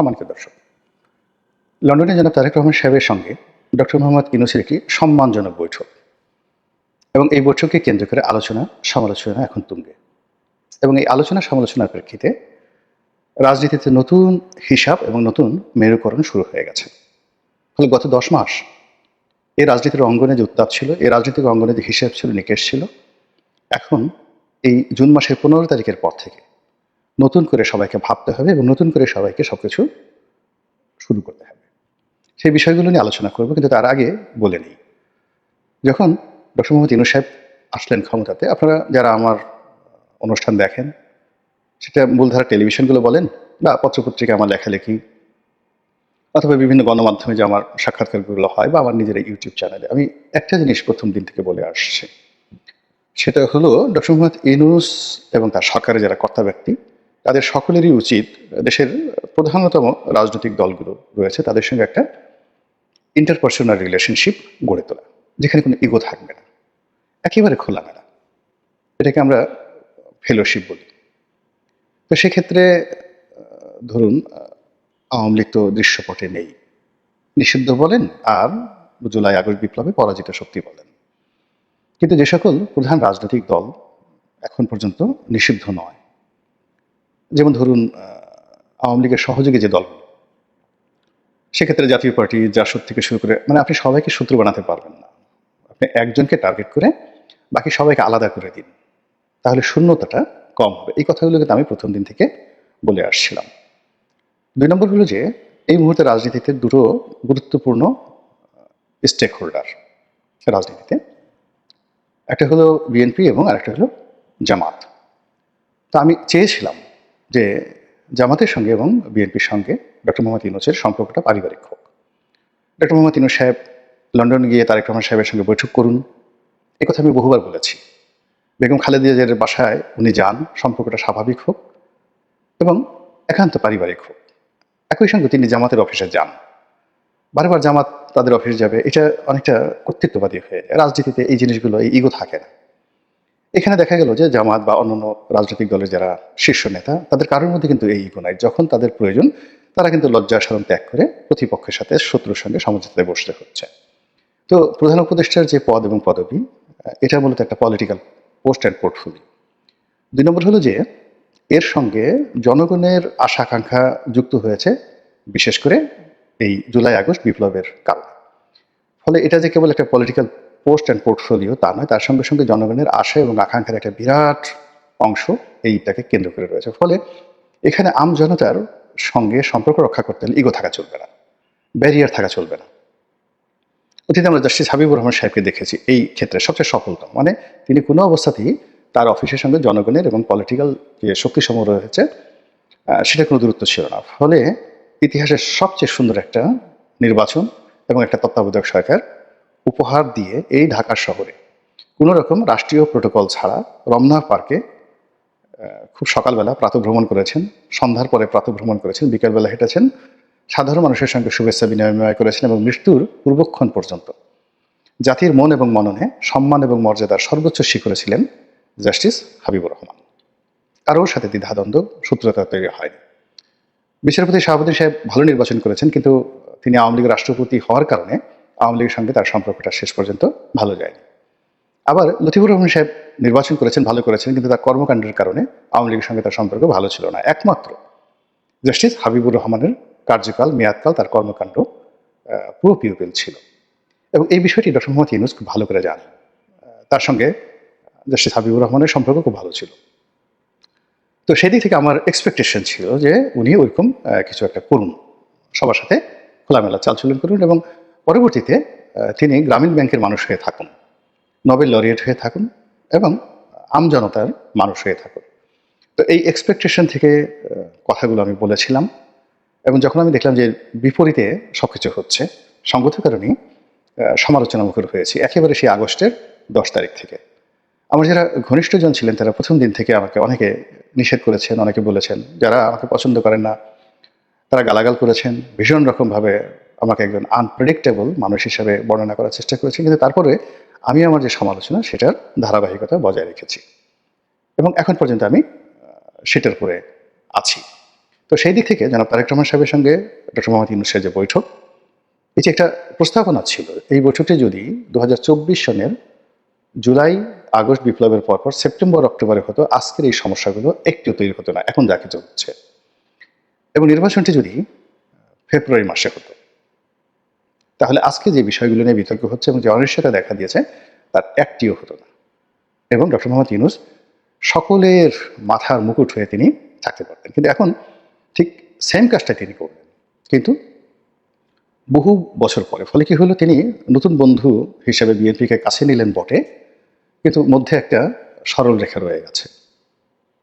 সম্মানিত দর্শক। লন্ডনে জনাব তারেক রহমান সাহেবের সঙ্গে ডক্টর মোহাম্মদ ইউনুসের একটি সম্মানজনক বৈঠক। এবং এই বৈঠককে কেন্দ্র করে আলোচনা, সমালোচনা এখন তুঙ্গে। এবং এই আলোচনা সমালোচনার প্রেক্ষিতে রাজনীতিতে নতুন হিসাব এবং নতুন মেরুকরণ শুরু হয়ে গেছে। ফলে গত দশ মাস এই রাজনীতির অঙ্গনে যে উত্তাপ ছিল, এই রাজনৈতিক অঙ্গনে যে হিসাব ছিল, নিকেশ ছিল, এখন এই জুন মাসের পনেরো তারিখের পর থেকে নতুন করে সবাইকে ভাবতে হবে এবং নতুন করে সবাইকে সব কিছু শুরু করতে হবে। সেই বিষয়গুলো নিয়ে আলোচনা করব, কিন্তু তার আগে বলে নিই। যখন ডক্টর মোহাম্মদ ইনু সাহেব আসলেন ক্ষমতাতে, আপনারা যারা আমার অনুষ্ঠান দেখেন, সেটা মূলধারা টেলিভিশনগুলো বলেন বা পত্রপত্রিকা আমার লেখালেখি অথবা বিভিন্ন গণমাধ্যমে যে আমার সাক্ষাৎকারগুলো হয় বা আমার নিজের ইউটিউব চ্যানেলে, আমি একটা জিনিস প্রথম দিন থেকে বলে আসছি। সেটা হলো, ডক্টর মোহাম্মদ ইনুস এবং তার সরকারের যারা কর্তা ব্যক্তি তাদের সকলেরই উচিত, দেশের প্রধানতম রাজনৈতিক দলগুলো রয়েছে, তাদের সঙ্গে একটা ইন্টারপার্সোনাল রিলেশনশিপ গড়ে তোলা, যেখানে কোনো ইগো থাকবে না, একেবারে খোলামেলা। এটাকে আমরা ফেলোশিপ বলি। তো সেক্ষেত্রে ধরুন আওয়ামী লীগ তো দৃশ্যপটে নেই। নিষিদ্ধ বলেন, আর জুলাই, আগস্ট বিপ্লবে পরাজিত শক্তি বলেন। কিন্তু যে সকল প্রধান রাজনৈতিক দল এখন পর্যন্ত নিষিদ্ধ নয়। যেমন ধরুন আওয়ামী লীগের সহযোগী যে দল, সেক্ষেত্রে জাতীয় পার্টি, জাসদ থেকে শুরু করে মানে আপনি সবাইকে শত্রু বানাতে পারবেন না। আপনি একজনকে টার্গেট করে বাকি সবাইকে আলাদা করে দিন। তাহলে শূন্যতাটা কম হবে। এই কথাগুলো কিন্তু আমি প্রথম দিন থেকে বলে আসছিলাম। দুই নম্বর হলো যে, এই মুহূর্তে রাজনীতিতে দুটো গুরুত্বপূর্ণ স্টেক হোল্ডার রাজনীতিতে। একটা হলো বিএনপি এবং আরেকটা হলো জামাত। তো আমি চেয়েছিলাম যে জামাতের সঙ্গে এবং বিএনপির সঙ্গে ডক্টর মোহাম্মদ ইউনুসের সম্পর্কটা পারিবারিক হোক। ডক্টর মোহাম্মদ ইউনুস সাহেব লন্ডন গিয়ে তারেক রহমান সাহেবের সঙ্গে বৈঠক করুন। কথা আমি বহুবার বলেছি। বেগম খালেদা জিয়ার বাসায় উনি যান, সম্পর্কটা স্বাভাবিক হোক এবং একান্ত পারিবারিক হোক। একই সঙ্গে তিনি জামাতের অফিসে যান। বারবার জামাত তাদের অফিসে যাবে, এটা অনেকটা কর্তৃত্ববাদী হয়ে যায়। রাজনীতিতে এই জিনিসগুলো, এই ইগো থাকে না। এখানে দেখা গেল যে জামাত বা অন্যান্য রাজনৈতিক দলের যারা শীর্ষ নেতা, তাদের কারোর মধ্যে কিন্তু এই নাই। যখন তাদের প্রয়োজন, তারা কিন্তু লজ্জা সরম ত্যাগ করে প্রতিপক্ষের সাথে শত্রুর সঙ্গে সমঝোতায় বসতে হচ্ছে। তো প্রধান উপদেষ্টার যে পদ এবং পদবি, এটা মূলত একটা পলিটিক্যাল পোস্ট অ্যান্ড পোর্টফোলিও দুই নম্বর হলো যে, এর সঙ্গে জনগণের আশা আকাঙ্ক্ষা যুক্ত হয়েছে, বিশেষ করে এই জুলাই আগস্ট বিপ্লবের কাল। ফলে এটা যে কেবল একটা পলিটিক্যাল পোস্ট অ্যান্ড পোর্টফোলিও তা নয়, তার সঙ্গে সঙ্গে জনগণের আশা এবং আকাঙ্ক্ষার একটা বিরাট অংশ এইটাকে কেন্দ্র করে রয়েছে। ফলে এখানে আম জনতার সঙ্গে সম্পর্ক রক্ষা করতে হলে ইগো থাকা চলবে না ব্যারিয়ার থাকা চলবে না। অতীতে আমরা জাস্টিস হাবিবুর রহমান সাহেবকে দেখেছি, এই ক্ষেত্রে সবচেয়ে সফলতম। মানে তিনি কোনো অবস্থাতেই তার অফিসের সঙ্গে জনগণের এবং পলিটিক্যাল যে শক্তি সমূহ রয়েছে সেটা কোনো দূরত্ব ছিল না। ফলে ইতিহাসের সবচেয়ে সুন্দর একটা নির্বাচন এবং একটা তত্ত্বাবধায়ক সরকার উপহার দিয়ে এই ঢাকা শহরে। কোনো রকম রাষ্ট্রীয় প্রোটোকল ছাড়া রমনা পার্কে খুব সকালবেলা প্রাতভ্রমণ করেছেন, সন্ধ্যার পরে প্রাতভ্রমণ করেছেন, বিকেলবেলা হেঁটেছেন, সাধারণ মানুষের সঙ্গে শুভেচ্ছা বিনিময় করেছেন এবং মৃত্যুর পূর্বক্ষণ পর্যন্ত। জাতির মন এবং মননে সম্মান এবং মর্যাদার সর্বোচ্চ শিখরে ছিলেন জাস্টিস হাবিবুর রহমান। কারোর সাথে দ্বিধাদ্বন্দ্ব সূত্রতা তৈরি হয়নি। বিচারপতি শাহাবুদ্দিন সাহেব ভালো নির্বাচন করেছেন, কিন্তু তিনি আওয়ামী লীগের রাষ্ট্রপতি হওয়ার কারণে আওয়ামী লীগের সঙ্গে তার সম্পর্কটা শেষ পর্যন্ত ভালো যায়নি। আবার লতিফুর রহমান সাহেব নির্বাচন করেছেন, ভালো করেছেন, কিন্তু তার কর্মকাণ্ডের কারণে আওয়ামী লীগের সঙ্গে তার সম্পর্ক ভালো ছিল না। একমাত্র জাস্টিস হাবিবুর রহমানের কার্যকাল, মেয়াদকাল, তার কর্মকাণ্ড পুরো পিউপিল ছিল। এবং এই বিষয়টি ডক্টর মোহাম্মদ ইউনুস খুব ভালো করে জানেন। তার সঙ্গে জাস্টিস হাবিবুর রহমানের সম্পর্ক খুব ভালো ছিল। তো সেদিক থেকে আমার এক্সপেকটেশন ছিল যে উনি ওইরকম কিছু একটা করুন। সবার সাথে খোলামেলা চালচলন করুন এবং পরবর্তীতে তিনি গ্রামীণ ব্যাংকের মানুষ হয়ে থাকুন, নোবেল লরিয়েট হয়ে থাকুন এবং আমজনতার মানুষ হয়ে থাকুন। তো এই এক্সপেকটেশন থেকে কথাগুলো আমি বলেছিলাম এবং যখন আমি দেখলাম যে বিপরীতে সবকিছু হচ্ছে সঙ্গত সমালোচনা মুখর হয়েছি, একেবারে সেই আগস্টের দশ তারিখ থেকে। আমার যারা ঘনিষ্ঠজন ছিলেন, তারা প্রথম দিন থেকে আমাকে অনেকে নিষেধ করেছেন, অনেকে বলেছেন, যারা আমাকে পছন্দ করেন না, তারা গালাগাল করেছেন, ভীষণ রকমভাবে আমাকে একজন আনপ্রেডিক্টেবল মানুষ হিসাবে বর্ণনা করার চেষ্টা করেছেন। কিন্তু তারপরে আমি আমার যে সমালোচনা, সেটার ধারাবাহিকতা বজায় রেখেছি। এবং এখন পর্যন্ত আমি সেটার উপরে আছি। তো সেই দিক থেকে জনাব তারেক রহমান সাহেবের সঙ্গে ডক্টর মোহাম্মদ ইউনুসের যে বৈঠক, এটি একটা প্রস্তাবনা ছিল। এই বৈঠকটি যদি দু সনের জুলাই, আগস্ট বিপ্লবের পরপর সেপ্টেম্বর, অক্টোবরে হতো, আজকের এই সমস্যাগুলো একটু তৈরি হতো না। এখন যা কিছু হচ্ছে। এবং নির্বাচনটি যদি ফেব্রুয়ারি মাসে হতো তাহলে আজকে যে বিষয়গুলো নিয়ে বিতর্ক হচ্ছে এবং যে অনিশ্চয়তা দেখা দিয়েছে, তার একটিও হতো না। এবং ডক্টর মোহাম্মদ ইউনুস সকলের মাথার মুকুট হয়ে তিনি থাকতে পারতেন। কিন্তু এখন ঠিক সেম কাজটাই তিনি করলেন। কিন্তু বহু বছর পরে, ফলে কি হলো, তিনি নতুন বন্ধু হিসেবে বিএনপিকে কাছে নিলেন বটে, কিন্তু মধ্যে একটা সরল রেখা রয়ে গেছে।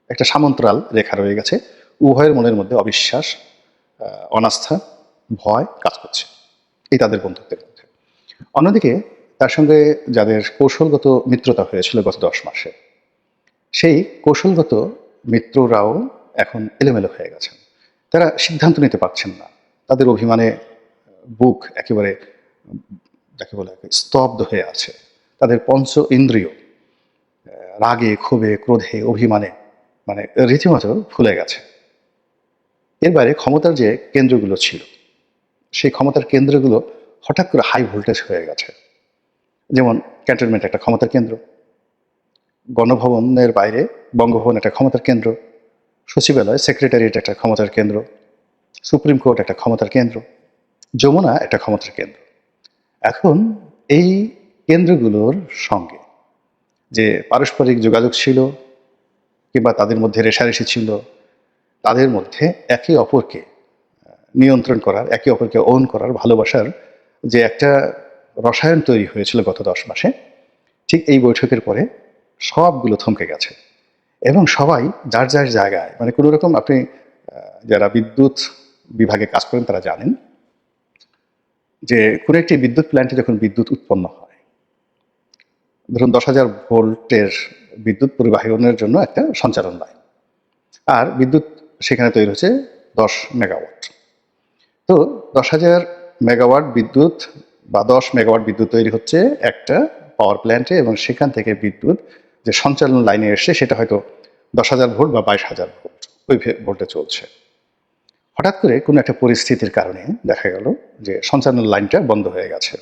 একটা সামন্তরাল রেখা রয়ে গেছে। উভয়ের মনের মধ্যে অবিশ্বাস অনাস্থা, ভয় কাজ করছে। এই তাদের বন্ধুত্বের মধ্যে। অন্যদিকে তার সঙ্গে যাদের কৌশলগত মিত্রতা হয়েছিল গত দশ মাসে, সেই কৌশলগত মিত্ররাও এখন এলোমেলো হয়ে গেছেন। তারা সিদ্ধান্ত নিতে পারছেন না। তাদের অভিমানে বুক একেবারে, যাকে বলে স্তব্ধ হয়ে আছে। তাদের পঞ্চ ইন্দ্রিয় রাগে, ক্ষোভে, ক্রোধে, অভিমানে মানে রীতিমতো ফুলে গেছে। এর বাইরে ক্ষমতার যে কেন্দ্রগুলো ছিল সেই ক্ষমতার কেন্দ্রগুলো হঠাৎ করে হাই ভোল্টেজ হয়ে গেছে। যেমন ক্যান্টনমেন্ট একটা ক্ষমতার কেন্দ্র, গণভবনের বাইরে বঙ্গভবন একটা ক্ষমতার কেন্দ্র, সচিবালয় সেক্রেটারিয়েট একটা ক্ষমতার কেন্দ্র, সুপ্রিম কোর্ট একটা ক্ষমতার কেন্দ্র, যমুনা একটা ক্ষমতার কেন্দ্র। এখন এই কেন্দ্রগুলোর সঙ্গে যে পারস্পরিক যোগাযোগ ছিল কিংবা তাদের মধ্যে রেশারেশি ছিল, তাদের মধ্যে একে অপরকে নিয়ন্ত্রণ করার, একে অপরকে ওন করার, ভালোবাসার যে একটা রসায়ন তৈরি হয়েছিল গত দশ মাসে, ঠিক এই বৈঠকের পরে সবগুলো থমকে গেছে। এবং সবাই যার যার জায়গায় মানে কোনো রকম আপনি যারা বিদ্যুৎ বিভাগে কাজ করেন তারা জানেন যে কোনো একটি বিদ্যুৎ প্ল্যান্টে যখন বিদ্যুৎ উৎপন্ন হয়, ধরুন দশ হাজার ভোল্টের বিদ্যুৎ পরিবাহনের জন্য একটা সঞ্চালন লাইন আর বিদ্যুৎ সেখানে তৈরি হচ্ছে দশ মেগাওয়াট তো দশ হাজার মেগাওয়াট বিদ্যুৎ বা দশ মেগাওয়াট বিদ্যুৎ তৈরি হচ্ছে একটা পাওয়ার প্ল্যান্টে এবং সেখান থেকে বিদ্যুৎ যে সঞ্চালন লাইনে এসছে সেটা হয়তো দশ হাজার ভোল্ট বা বাইশ হাজার ভোল্ট ওই ভোল্টে চলছে। হঠাৎ করে কোনো একটা পরিস্থিতির কারণে দেখা গেল যে সঞ্চালন লাইনটা বন্ধ হয়ে গেছে।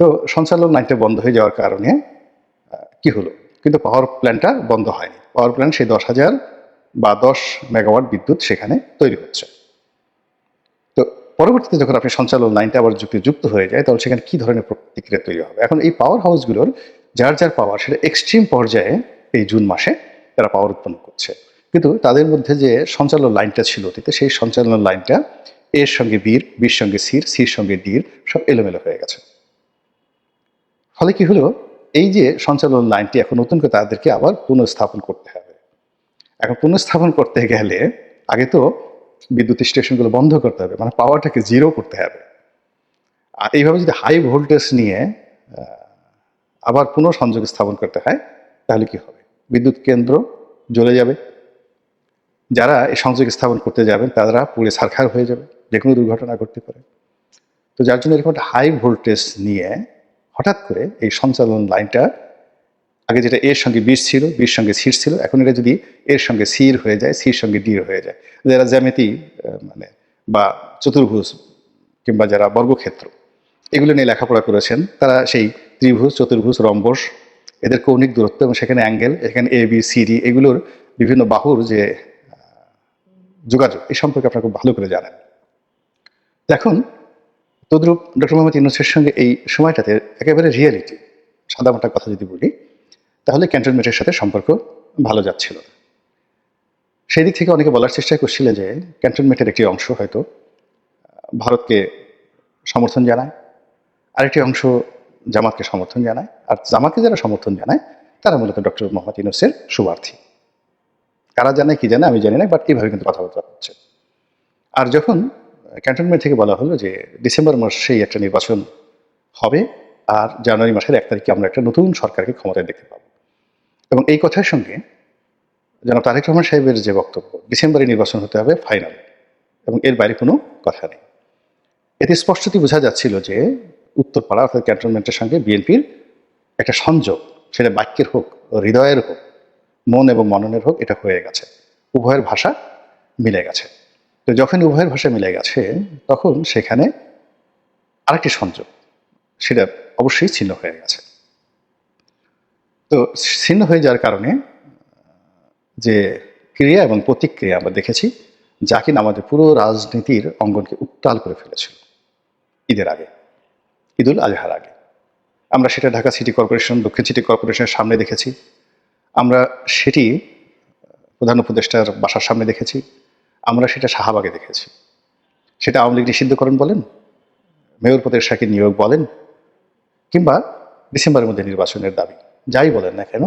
তো সঞ্চালন লাইনটা বন্ধ হয়ে যাওয়ার কারণে কি হলো? কিন্তু পাওয়ার প্ল্যান্টটা বন্ধ হয়নি। পাওয়ার প্ল্যান্ট সেই দশ হাজার বা দশ মেগাওয়াট বিদ্যুৎ সেখানে তৈরি হচ্ছে। পরবর্তীতে যখন আপনি সঞ্চালন লাইনটা আবার যুক্তি যুক্ত হয়ে যায়, তাহলে সেখানে কি ধরনের প্রতিক্রিয়া তৈরি হবে? এখন এই পাওয়ার হাউসগুলোর যার যার পাওয়ার সেটা এক্সট্রিম পর্যায়ে এই জুন মাসে তারা পাওয়ার উৎপন্ন করছে। কিন্তু তাদের মধ্যে যে সঞ্চালন লাইনটা ছিল অতীতে, সেই সঞ্চালন লাইনটা এর সঙ্গে বীর বীর সঙ্গে সির সির সঙ্গে ডির সব এলোমেলো হয়ে গেছে। ফলে কি হলো? এই যে সঞ্চালন লাইনটি এখন নতুন করে তাদেরকে আবার পুনঃস্থাপন করতে হবে। এখন পুনঃস্থাপন করতে গেলে আগে তো বিদ্যুৎ স্টেশনগুলো বন্ধ করতে হবে মানে পাওয়ারটাকে জিরো করতে হবে। আর এইভাবে যদি হাই ভোল্টেজ নিয়ে আবার পুনঃ সংযোগ স্থাপন করতে হয়, তাহলে কি হবে? বিদ্যুৎ কেন্দ্র জ্বলে যাবে। যারা এই সংযোগ স্থাপন করতে যাবেন, তারা পুড়ে সারখার হয়ে যাবে, যে কোনো দুর্ঘটনা ঘটতে পারে। তো যার জন্য এরকম একটা হাই ভোল্টেজ নিয়ে হঠাৎ করে এই সঞ্চালন লাইনটা আগে যেটা এর সঙ্গে বিষ ছিল বিষ সঙ্গে সির ছিল, এখন এটা যদি এর সঙ্গে সির হয়ে যায় সির সঙ্গে ডির হয়ে যায়। যারা জ্যামিতি মানে বা চতুর্ভুজ কিংবা যারা বর্গক্ষেত্র, এগুলো নিয়ে লেখাপড়া করেছেন, তারা সেই ত্রিভুজ, চতুর্ভুজ, রম্বস, এদের কৌণিক দূরত্ব এবং সেখানে অ্যাঙ্গেল, এখানে এ বি সি ডি এগুলোর বিভিন্ন বাহুর যে যোগাযোগ এই সম্পর্কে আপনারা খুব ভালো করে জানেন। এখন তদ্রূপ ডক্টর মোহাম্মদ ইউনুসের সঙ্গে এই সময়টাতে একেবারে রিয়েলিটি সাদামাটা কথা যদি বলি তাহলে ক্যান্টনমেন্টের সাথে সম্পর্ক ভালো যাচ্ছিল। সেই দিক থেকে অনেকে বলার চেষ্টা করছিলেন যে ক্যান্টনমেন্টের একটি অংশ হয়তো ভারতকে সমর্থন জানায়, আরেকটি অংশ জামাতকে সমর্থন জানায়, আর জামাতকে যারা সমর্থন জানায়, তারা মূলত ডক্টর মোহাম্মদ ইউনুসের শুভার্থী কারা জানে, কি জানে, আমি জানি না, বাট এইভাবে কিন্তু কথাবার্তা হচ্ছে। আর যখন ক্যান্টনমেন্ট থেকে বলা হলো যে ডিসেম্বর মাসেই একটা নির্বাচন হবে, আর জানুয়ারি মাসের এক তারিখে আমরা একটা নতুন সরকারকে ক্ষমতায় দেখতে পাবো এবং এই কথার সঙ্গে যেন তারেক রহমান সাহেবের যে বক্তব্য, ডিসেম্বরে নির্বাচন হতে হবে ফাইনাল এবং এর বাইরে কোনো কথা নেই। এতে স্পষ্টতই বোঝা যাচ্ছিল যে উত্তরপাড়া অর্থাৎ ক্যান্টনমেন্টের সঙ্গে বিএনপির একটা সংযোগ, সেটা বাক্যের হোক, হৃদয়ের হোক, মন এবং মননের হোক, এটা হয়ে গেছে। উভয়ের ভাষা মিলে গেছে। তো যখন উভয়ের ভাষা মিলে গেছে, তখন সেখানে আরেকটি সংযোগ, সেটা অবশ্যই ছিন্ন হয়ে গেছে। তো ছিন্ন হয়ে যাওয়ার কারণে, যে ক্রিয়া এবং প্রতিক্রিয়া আমরা দেখেছি, যা কিনা আমাদের পুরো রাজনীতির অঙ্গনকে উত্তাল করে ফেলেছিল। ঈদের আগে, ঈদুল আজহার আগে। আমরা সেটা ঢাকা সিটি কর্পোরেশন, দক্ষিণ সিটি কর্পোরেশনের সামনে দেখেছি। আমরা সেটি প্রধান উপদেষ্টার বাসার সামনে দেখেছি। আমরা সেটা শাহবাগে দেখেছি। সেটা আওয়ামী লীগ নিষিদ্ধকরণ বলেন, মেয়র সাথে নিয়োগ বলেন, কিংবা ডিসেম্বরের মধ্যে নির্বাচনের দাবি। যাই বলেন না কেন,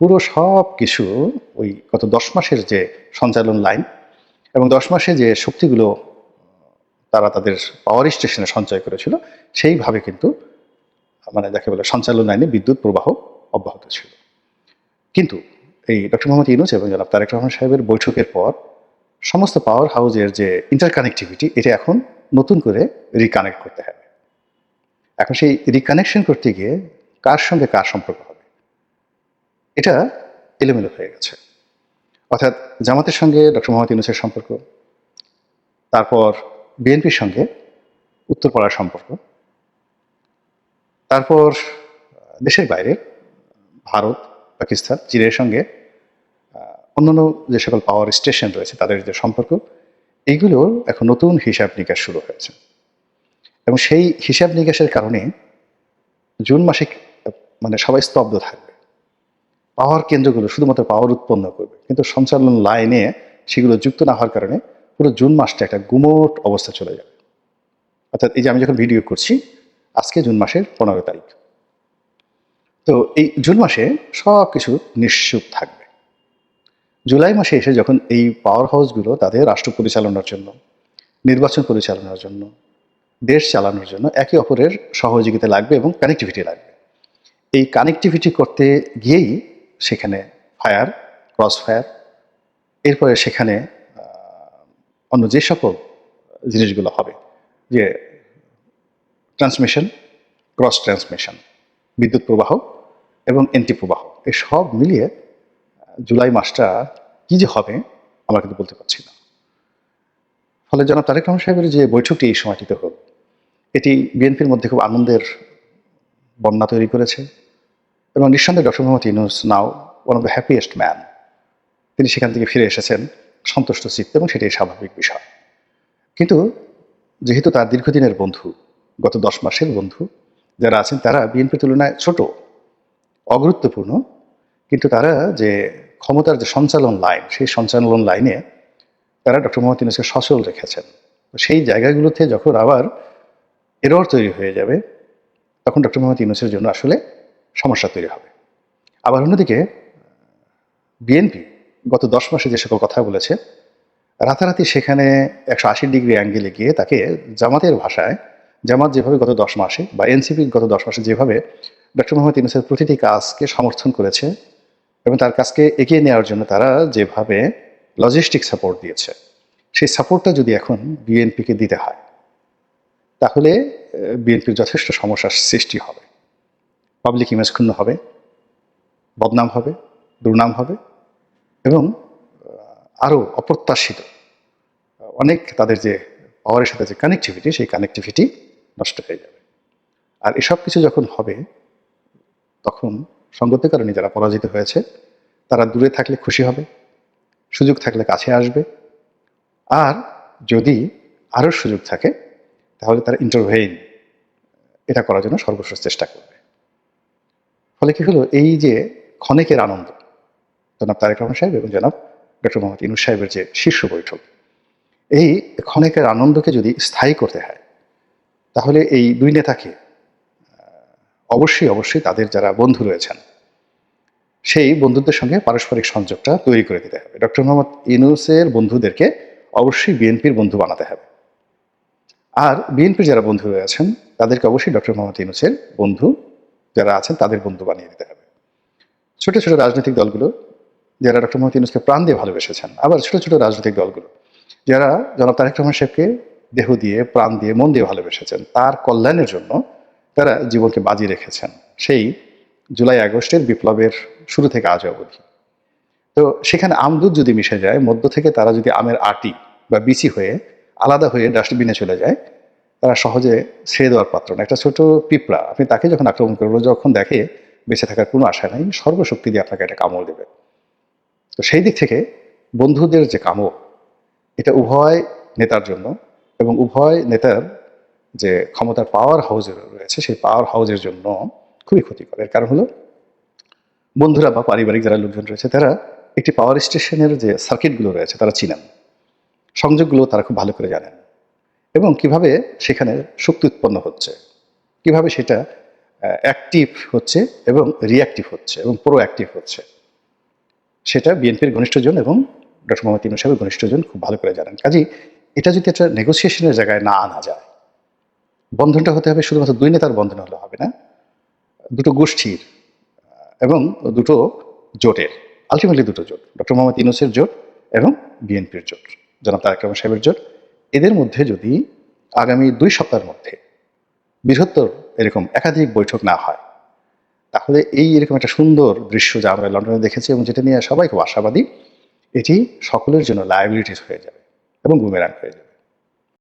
পুরো সব কিছু ওই গত দশ মাসের যে সঞ্চালন লাইন এবং দশ মাসে যে শক্তিগুলো তারা তাদের পাওয়ার স্টেশনে সঞ্চয় করেছিল, সেইভাবে কিন্তু মানে যাকে বলে সঞ্চালন লাইনে বিদ্যুৎ প্রবাহ অব্যাহত ছিল। কিন্তু এই ডক্টর মোহাম্মদ ইউনুস এবং জনাব তারেক রহমান সাহেবের বৈঠকের পর, সমস্ত পাওয়ার হাউজের যে ইন্টারকানেক্টিভিটি এটা এখন নতুন করে রিকানেক্ট করতে হবে। এখন সেই রিকানেকশন করতে গিয়ে কার সঙ্গে কার সম্পর্ক এটা এলোমেলো হয়ে গেছে। অর্থাৎ জামাতের সঙ্গে ডক্টর মোহাম্মদ ইউনুসের সম্পর্ক, তারপর বিএনপির সঙ্গে উত্তরপাড়ার সম্পর্ক, তারপর দেশের বাইরে ভারত, পাকিস্তান, চীনের সঙ্গে অন্যান্য যে সকল পাওয়ার স্টেশন রয়েছে, তাদের যে সম্পর্ক এইগুলো এখন নতুন হিসাব নিকাশ শুরু হয়েছে। এবং সেই হিসাব নিকাশের কারণে জুন মাসে মানে সবাই স্তব্ধ থাকবে। পাওয়ার কেন্দ্রগুলো শুধুমাত্র পাওয়ার উৎপন্ন করবে। কিন্তু সঞ্চালন লাইনে সেগুলো যুক্ত না হওয়ার কারণে পুরো জুন মাসটা একটা গুমোট অবস্থা চলে যাবে। অর্থাৎ এই যে আমি যখন ভিডিও করছি, আজকে জুন মাসের পনেরো তারিখ। তো এই জুন মাসে সব কিছু নিশ্চুপ থাকবে। জুলাই মাসে এসে যখন এই পাওয়ার হাউসগুলো তাদের রাষ্ট্র পরিচালনার জন্য, নির্বাচন পরিচালনার জন্য, দেশ চালানোর জন্য একে অপরের সহযোগিতা লাগবে এবং কানেক্টিভিটি লাগবে। এই কানেক্টিভিটি করতে গিয়েই সেখানে ফায়ার ক্রস ফায়ার এরপরে সেখানে অন্য যে সকল জিনিসগুলো হবে, যে ট্রান্সমিশন, ক্রস ট্রান্সমিশন, বিদ্যুৎ প্রবাহ এবং এন্টি প্রবাহ এই সব মিলিয়ে জুলাই মাসটা কি যে হবে আমরা কিন্তু বলতে পারছি না। ফলে জনাব তারেক রহমান সাহেবের যে বৈঠকটি এই সময়টিতে হোক এটি বিএনপির মধ্যে খুব আনন্দের বন্যা তৈরি করেছে এবং নিঃসন্দেহে doctor Mohammad Yunus now one of the happiest man তিনি সেখান থেকে ফিরে এসেছেন, সন্তুষ্ট চিত্তে এবং সেটাই স্বাভাবিক বিষয়। কিন্তু যেহেতু তার দীর্ঘদিনের বন্ধু, গত দশ মাসের বন্ধু, যারা আছেন তারা বিএনপির তুলনায় ছোট, অগুরুত্বপূর্ণ, কিন্তু তারা যে ক্ষমতার যে সঞ্চালন লাইন, সেই সঞ্চালন লাইনে তারা ডক্টর মোহাম্মদ ইউনুসকে সচল রেখেছেন। সেই জায়গাগুলোতে যখন আবার এরর তৈরি হয়ে যাবে, তখন ডক্টর মোহাম্মদ ইউনুসের জন্য আসলে সমস্যা তৈরি হবে। আবার অন্যদিকে, বিএনপি গত দশ মাসে যে সকল কথা বলেছে, রাতারাতি সেখানে একশো আশি ডিগ্রি অ্যাঙ্গেলে গিয়ে তাকে জামাতের ভাষায়, জামাত যেভাবে গত দশ মাসে বা এনসিপি গত দশ মাসে যেভাবে ডক্টর মোহাম্মদ ইউনুসের প্রতিটি কাজকে সমর্থন করেছে এবং তার কাজকে এগিয়ে নেওয়ার জন্য তারা যেভাবে লজিস্টিক সাপোর্ট দিয়েছে, সেই সাপোর্টটা যদি এখন বিএনপিকে দিতে হয়, তাহলে বিএনপির যথেষ্ট সমস্যার সৃষ্টি হবে। পাবলিক ইমেজ ক্ষুণ্ণ হবে, বদনাম হবে, দুর্নাম হবে এবং আরও অপ্রত্যাশিত অনেক তাদের যে পাওয়ারের সাথে যে কানেক্টিভিটি সেই কানেক্টিভিটি নষ্ট হয়ে যাবে। আর এসব কিছু যখন হবে, তখন সঙ্গতের কারণে যারা পরাজিত হয়েছে, তারা দূরে থাকলে খুশি হবে, সুযোগ থাকলে কাছে আসবে। আর যদি আরও সুযোগ থাকে, তাহলে তারা ইন্টারভেইন এটা করার জন্য সর্বশেষ চেষ্টা করবে। ফলে কি হলো? এই যে ক্ষণেকের আনন্দ, জনাব তারেক রহমান সাহেব এবং জনাব ডক্টর মোহাম্মদ ইনুস সাহেবের যে শীর্ষ বৈঠক, এই ক্ষণেকের আনন্দকে যদি স্থায়ী করতে হয়, তাহলে এই দুই নেতাকে অবশ্যই অবশ্যই তাদের যারা বন্ধু রয়েছেন, সেই বন্ধুদের সঙ্গে পারস্পরিক সংযোগটা তৈরি করে দিতে হবে। ডক্টর মোহাম্মদ ইনুসের বন্ধুদেরকে অবশ্যই বিএনপির বন্ধু বানাতে হবে। আর বিএনপির যারা বন্ধু রয়েছেন, তাদেরকে অবশ্যই ডক্টর মোহাম্মদ ইনুসের বন্ধু যারা আছেন তাদের বন্ধু বানিয়ে দিতে হবে। ছোট ছোট রাজনৈতিক দলগুলো যারা ডক্টর মোহাম্মদ ইউনুসকে প্রাণ দিয়ে ভালোবেসেছেন, আবার ছোট ছোট রাজনৈতিক দলগুলো যারা জনাব তারেক রহমান সাহেবকে দেহ দিয়ে, প্রাণ দিয়ে, মন দিয়ে ভালোবেসেছেন, তার কল্যাণের জন্য তারা জীবনকে বাজি রেখেছেন। সেই জুলাই, আগস্টের বিপ্লবের শুরু থেকে আজ অবধি। তো সেখানে আমদুধ যদি মিশে যায়, মধ্য থেকে তারা যদি আমের আটি বা বিচি হয়ে আলাদা হয়ে ডাস্টবিনে চলে যায় তারা সহজে ছেড়ে দেওয়ার পাত্র না। একটা ছোট পিঁপড়া, আপনি তাকে যখন আক্রমণ করবেন যখন দেখে বেঁচে থাকার কোনো আশা নেই, সর্বশক্তি দিয়ে আপনাকে একটা কামড় দেবে। তো সেই দিক থেকে বন্ধুদের যে কামড়, এটা উভয় নেতার জন্য এবং উভয় নেতার যে ক্ষমতার পাওয়ার হাউজে রয়েছে, সেই পাওয়ার হাউজের জন্য খুবই ক্ষতিকর। এর কারণ হলো, বন্ধুরা বা পারিবারিক যারা লোকজন রয়েছে, তারা একটি পাওয়ার স্টেশনের যে সার্কিটগুলো রয়েছে, তারা চিনেন। সংযোগগুলো তারা খুব ভালো করে জানেন। এবং কীভাবে সেখানে শক্তি উৎপন্ন হচ্ছে? কীভাবে সেটা অ্যাক্টিভ হচ্ছে এবং রিঅ্যাক্টিভ হচ্ছে এবং প্রো অ্যাক্টিভ হচ্ছে? সেটা বিএনপির ঘনিষ্ঠজন এবং ডক্টর মোহাম্মদ ইমন সাহেবের ঘনিষ্ঠজন খুব ভালো করে জানেন। কাজেই এটা যদি একটা নেগোসিয়েশনের জায়গায় না আনা যায়, বন্ধনটা হতে হবে শুধুমাত্র দুই নেতার বন্ধন হলে হবে না, দুটো গোষ্ঠীর এবং দুটো জোটের আলটিমেটলি দুটো জোট, ডক্টর মোহাম্মদ ইউনুসের জোট এবং বিএনপির জোট, জনাব তারেক রহমান সাহেবের জোট। এদের মধ্যে যদি আগামী দুই সপ্তাহের মধ্যে বৃহত্তর এরকম একাধিক বৈঠক না হয়, তাহলে এই এরকম একটা সুন্দর দৃশ্য যা আমরা লন্ডনে দেখেছি এবং যেটা নিয়ে সবাই খুব আশাবাদী, এটি সকলের জন্য লায়াবিলিটিস হয়ে যাবে এবং বুমেরাং হয়ে যাবে।